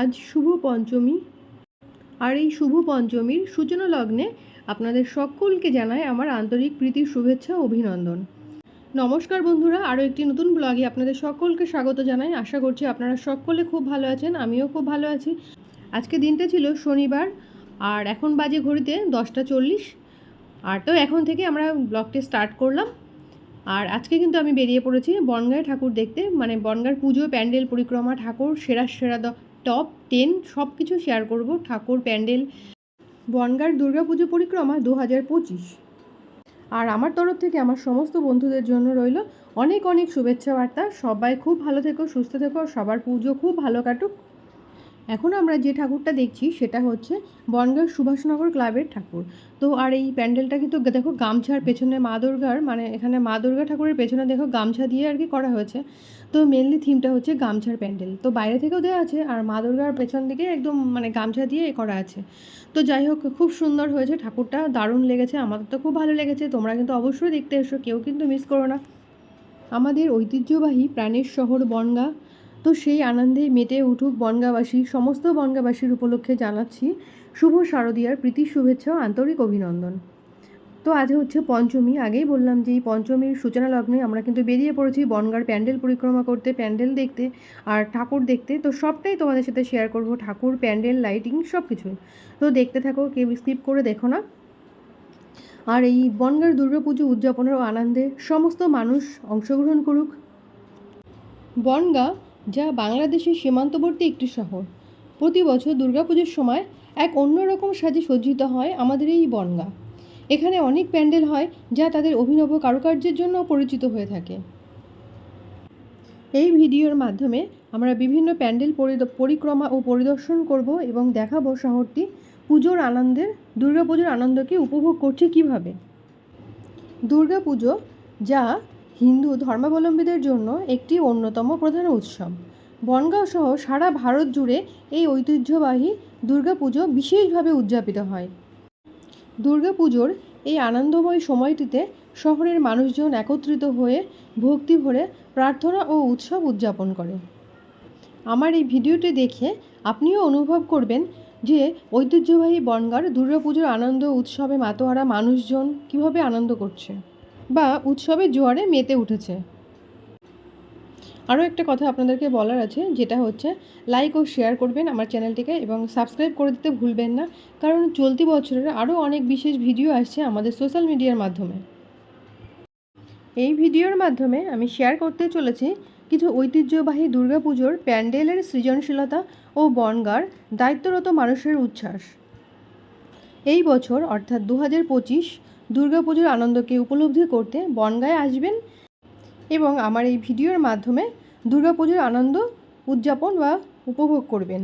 আজ শুভ পঞ্চমী। আর এই শুভ পঞ্চমীর সূচনা লগ্নে আপনাদের সকলকে জানাই আমার আন্তরিক প্রীতির শুভেচ্ছা অভিনন্দন। নমস্কার বন্ধুরা, আরও একটি নতুন ব্লগে আপনাদের সকলকে স্বাগত জানাই। আশা করছি আপনারা সকলে খুব ভালো আছেন, আমিও খুব ভালো আছি। আজকে দিনটা ছিল শনিবার, আর এখন বাজে ঘড়িতে দশটা চল্লিশ। আর তো এখন থেকে আমরা ব্লগটি স্টার্ট করলাম। আর আজকে কিন্তু আমি বেরিয়ে পড়েছি বনগাঁয় ঠাকুর দেখতে। মানে বনগাঁর পুজো, প্যান্ডেল, পরিক্রমা, ঠাকুর, সেরা সেরা টপ টেন সব কিছু শেয়ার করব। ঠাকুর প্যান্ডেল, বনগাঁর দুর্গাপুজো পরিক্রমা দু হাজার পঁচিশ। আর আমার তরফ থেকে আমার সমস্ত বন্ধুদের জন্য রইল অনেক অনেক শুভেচ্ছা বার্তা। সবাই খুব ভালো থেকো, সুস্থ থেকো, সবার পুজো খুব ভালো কাটুক। এখন আমরা যে ঠাকুরটা দেখছি, সেটা হচ্ছে বনগাঁ সুভাষনগর ক্লাবের ঠাকুর। তো আর এই প্যান্ডেলটা কিন্তু দেখো গামছার পেছনে মা দুর্গার মানে এখানে মা দুর্গা ঠাকুরের পেছনে দেখো গামছা দিয়ে আর কি করা হয়েছে। তো মেনলি থিমটা হচ্ছে গামছার প্যান্ডেল। তো বাইরে থেকেও দেওয়া আছে আর মা দুর্গার পেছন দিকে একদম মানে গামছা দিয়ে করা আছে। তো যাই হোক, খুব সুন্দর হয়েছে ঠাকুরটা, দারুণ লেগেছে, আমাদের তো খুব ভালো লেগেছে, তোমরা কিন্তু অবশ্যই দেখতে এসো, কেউ কিন্তু মিস করো না। আমাদের ঐতিহ্যবাহী প্রাণের শহর বনগাঁ তো সেই আনন্দে মেতে উঠুক বনগাঁবাসী, সমস্ত বনগাঁবাসীর উপলক্ষে জানাচ্ছি শুভ শারদীয়ার প্রীতি, শুভেচ্ছা আন্তরিক অভিনন্দন। তো আজ হচ্ছে পঞ্চমী। আগেই বললাম যে এই পঞ্চমীর সূচনা লগ্নে আমরা কিন্তু বেরিয়ে পড়েছি বনগাঁর প্যান্ডেল পরিক্রমা করতে, প্যান্ডেল দেখতে আর ঠাকুর দেখতে। তো সবটাই তোমাদের সাথে শেয়ার করব, ঠাকুর, প্যান্ডেল লাইটিং সব কিছুই তো দেখতে থাকো, কেউ স্কিপ করে দেখো না। আর এই বনগাঁর দুর্গাপুজো উদযাপনের আনন্দে সমস্ত মানুষ অংশগ্রহণ করুক। বনগাঁ যা বাংলাদেশের সীমান্তবর্তী একটি শহর। প্রতি বছর দুর্গাপুজোর সময় এক অন্যরকম সাজে সজ্জিত হয় আমাদের এই বনগাঁ। এখানে অনেক প্যান্ডেল হয় যা তাদের অভিনব কারুকার্যের জন্য পরিচিত হয়ে থাকে। এই ভিডিওর মাধ্যমে আমরা বিভিন্ন প্যান্ডেল পরিক্রমা ও পরিদর্শন করব এবং দেখাবো শহরটি। পুজোর আনন্দের, দুর্গাপুজোর আনন্দকে উপভোগ করছে কীভাবে? দুর্গাপুজো যা হিন্দু ধর্মাবলম্বীদের জন্য একটি অন্যতম প্রধান উৎসব। বনগাঁও সহ সারা ভারত জুড়ে এই ঐতিহ্যবাহী দুর্গাপুজো বিশেষভাবে উদযাপিত হয়। দুর্গাপুজোর এই আনন্দময় সময়টিতে শহরের মানুষজন একত্রিত হয়ে ভক্তি ভরে প্রার্থনা ও উৎসব উদযাপন করে। আমার এই ভিডিওটি দেখে আপনিও অনুভব করবেন যে ঐতিহ্যবাহী বনগাঁর দুর্গাপুজোর আনন্দ উৎসবে মাতোহারা মানুষজন কীভাবে আনন্দ করছে। বা উৎসবের জোয়ারে মেতে উঠেছে। আরও একটা কথা আপনাদেরকে বলার আছে, যেটা হচ্ছে লাইক ও শেয়ার করবেন আমার চ্যানেলটিকে এবং সাবস্ক্রাইব করে দিতে ভুলবেন না, কারণ চলতি বছরের আরও অনেক বিশেষ ভিডিও আসছে আমাদের সোশ্যাল মিডিয়ার মাধ্যমে। এই ভিডিওর মাধ্যমে আমি শেয়ার করতে চলেছি কিছু ঐতিহ্যবাহী দুর্গাপুজোর প্যান্ডেলের সৃজনশীলতা ও বনগার দায়িত্বরত মানুষের উচ্ছ্বাস। এই বছর, অর্থাৎ দু হাজার পঁচিশ দুর্গাপুজোর আনন্দকে উপলব্ধি করতে বনগায় আসবেন এবং আমার এই ভিডিওর মাধ্যমে দুর্গাপুজোর আনন্দ উদযাপন বা উপভোগ করবেন।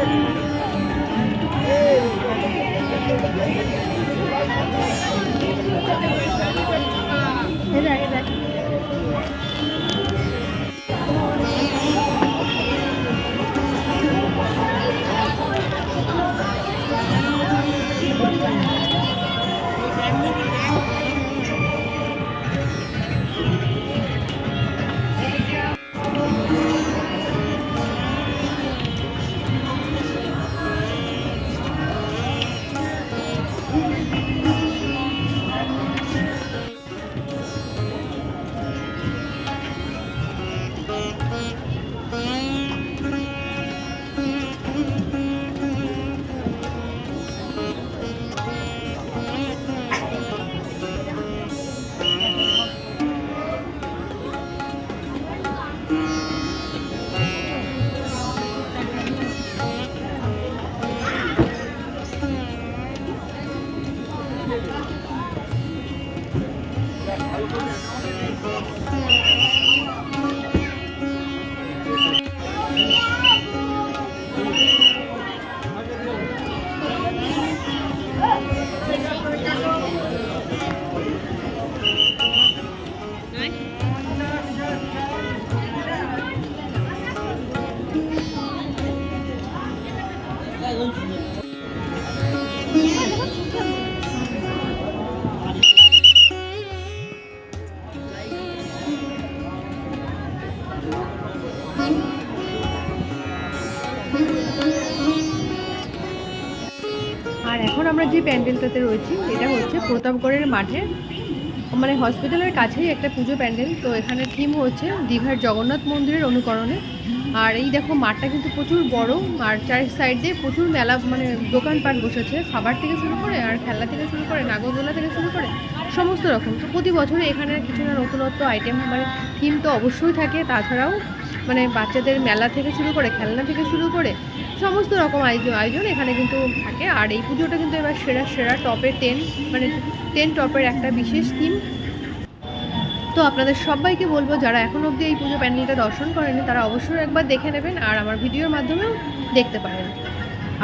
আর প্যান্ডেলটাতে রয়েছি। এটা হচ্ছে প্রতাপগড়ের মাঠে। মানে হসপিটালের কাছেই একটা পুজো প্যান্ডেল। তো এখানে থিম হচ্ছে দীঘার জগন্নাথ মন্দিরের অনুকরণে। আর এই দেখো, মাঠটা কিন্তু প্রচুর বড়। আর চার সাইড দিয়ে প্রচুর মেলা মানে দোকানপাট বসেছে। খাবার থেকে শুরু করে আর খেলনা থেকে শুরু করে নাগরদোলা থেকে শুরু করে, সমস্ত রকম। তো প্রতি বছরে এখানে কিছু না নতুনত্ব আইটেম মানে থিম তো অবশ্যই থাকে। তাছাড়াও মানে বাচ্চাদের মেলা থেকে শুরু করে, খেলনা থেকে শুরু করে সমস্ত রকম আয়োজন আয়োজন এখানে কিন্তু থাকে। আর এই পুজোটা কিন্তু এবার সেরা সেরা টপের টেন মানে টেন টপের একটা বিশেষ থিম তো আপনাদের সবাইকে বলব, যারা এখন অবধি এই পুজো প্যান্ডেলটা দর্শন করেনি তারা অবশ্যই একবার দেখে নেবেন আর আমার ভিডিওর মাধ্যমেও দেখতে পারেন।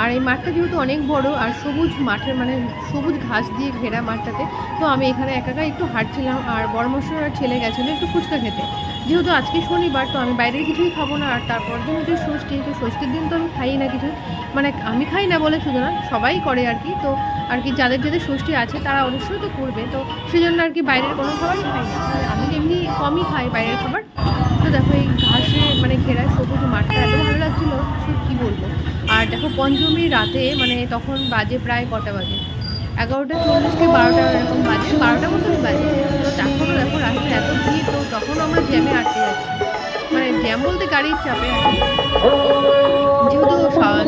আর এই মাঠটা যেহেতু অনেক বড় আর সবুজ মাঠের মানে সবুজ ঘাস দিয়ে ঘেরা মাঠটাতে, তো আমি এখানে একা একা একটু হাঁটছিলাম আর বড়মশাই আর ছেলে গেছিল একটু ফুচকা খেতে। যেহেতু আজকে শনিবার, তো আমি বাইরের কিছুই খাব না আর তারপর দিন হচ্ছে ষষ্ঠী, তো ষষ্ঠীর দিন তো আমি খাই না কিছু। মানে আমি খাই না বলে শুধু না, সবাই করে আর কি। তো আর কি যাদের যাদের ষষ্ঠী আছে, তারা অবশ্যই তো করবে। তো সেই জন্য আর কি বাইরের কোনো খাবারই খাই না। আমি এমনি কমই খাই বাইরের খাবার। তো দেখো এই ঘাসে মানে ঘেরা সবুজ মাঠটা, এত ভালো লাগছিল, সে কী বলব? আর দেখো পঞ্চমী রাতে মানে তখন বাজে প্রায় কটা বাজে? এগারোটা চল্লিশ থেকে বারোটা এরকম বাজে? বারোটা মতনই বাজে। তো তখনও দেখো রাস্তায় এত ভিড়, তো তখন আমরা জ্যামে আটকে যাচ্ছি। জ্যাম বলতে গাড়ির চাপে। যেহেতু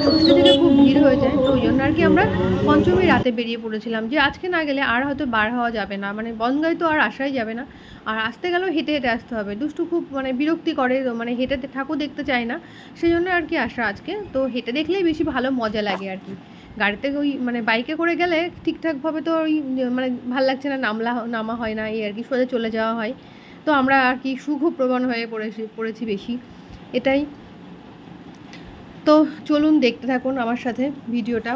ষষ্ঠী থেকে খুব ভিড় হয়ে যায় তো ওই জন্য আর কি আমরা পঞ্চমী রাতে বেরিয়ে পড়েছিলাম। যে আজকে না গেলে আর হয়তো বার হওয়া যাবে না। মানে বনগাই তো আর আসাই যাবে না। আর আসতে গেলেও হেঁটে হেঁটে আসতে হবে। দুষ্টু খুব মানে বিরক্তি করে মানে হেঁটে ঠাকুর দেখতে চায় না। সেই জন্য আর কি আসা আজকে। তো হেঁটে দেখলেই বেশি ভালো মজা লাগে আর কি। গাড়িতে ওই মানে বাইকে করে গেলে ঠিকঠাকভাবে তো ওই মানে ভালো লাগছে না, নামলা নামা হয় না, এই আর কি সোজা চলে যাওয়া হয়। তো আমরা আর কি সুখ প্রবণ হয়ে পড়েছি পড়েছি বেশি, এটাই। তো চলুন দেখতে থাকুন আমার সাথে ভিডিওটা।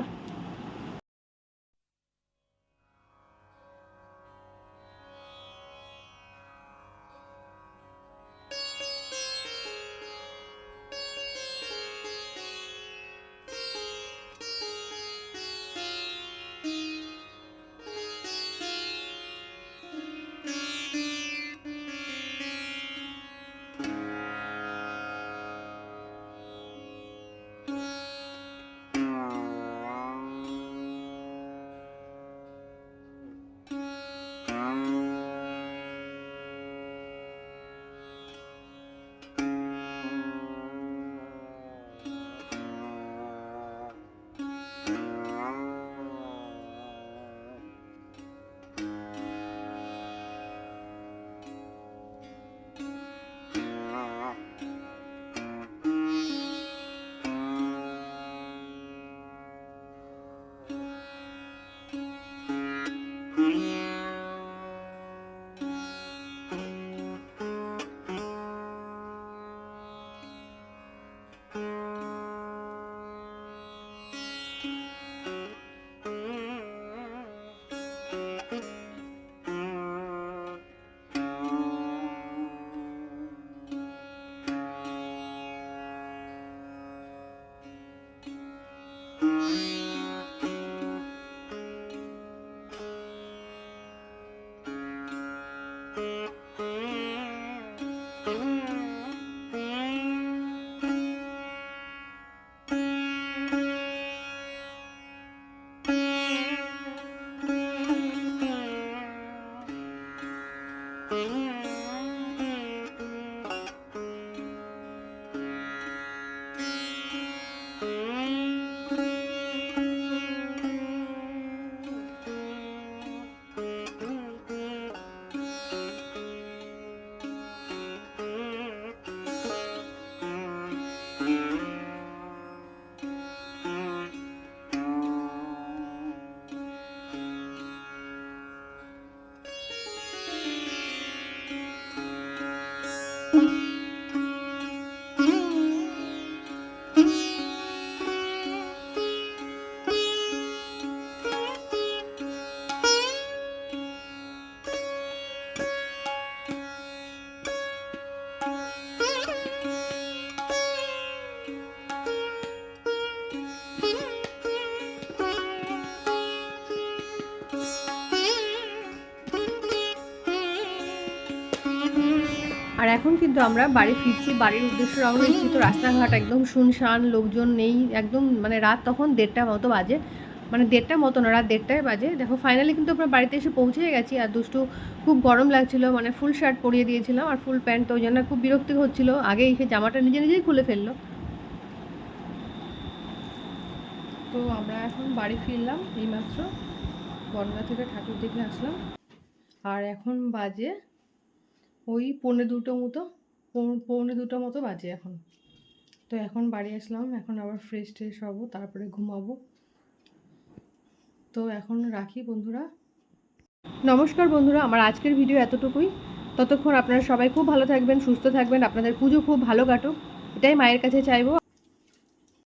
আর এখন কিন্তু আমরা বাড়ি ফিরছি, বাড়ির উদ্দেশ্যে রওনা দিচ্ছি। তো রাস্তাঘাট একদম শুনশান, লোকজন নেই, একদম মানে রাত তখন দেড়টা মতো বাজে। মানে দেড়টা মতো না, রাত দেড়টায় বাজে। দেখো ফাইনালি কিন্তু আমরা বাড়িতে এসে পৌঁছে গেছি। আর দুষ্টু খুব গরম লাগছিল মানে ফুল শার্ট পরিয়ে দিয়েছিলাম আর ফুল প্যান্ট তো ওই জন্য খুব বিরক্তি হচ্ছিল। আগে এসে জামাটা নিজে নিজেই খুলে ফেলল। তো আমরা এখন বাড়ি ফিরলাম, এইমাত্র বনগা থেকে ঠাকুর দেখে আসলাম। আর এখন বাজে ওই পৌনে দুটো মতো পৌনে দুটো মতো বাজে এখন। তো এখন বাড়ি আসলাম, এখন আবার ফ্রেশ ট্রেশ হব, তারপরে ঘুমাবো। তো এখন রাখি বন্ধুরা। নমস্কার বন্ধুরা, আমার আজকের ভিডিও এতটুকুই। ততক্ষণ আপনারা সবাই খুব ভালো থাকবেন, সুস্থ থাকবেন, আপনাদের পুজো খুব ভালো কাটুক। এটাই মায়ের কাছে চাইব।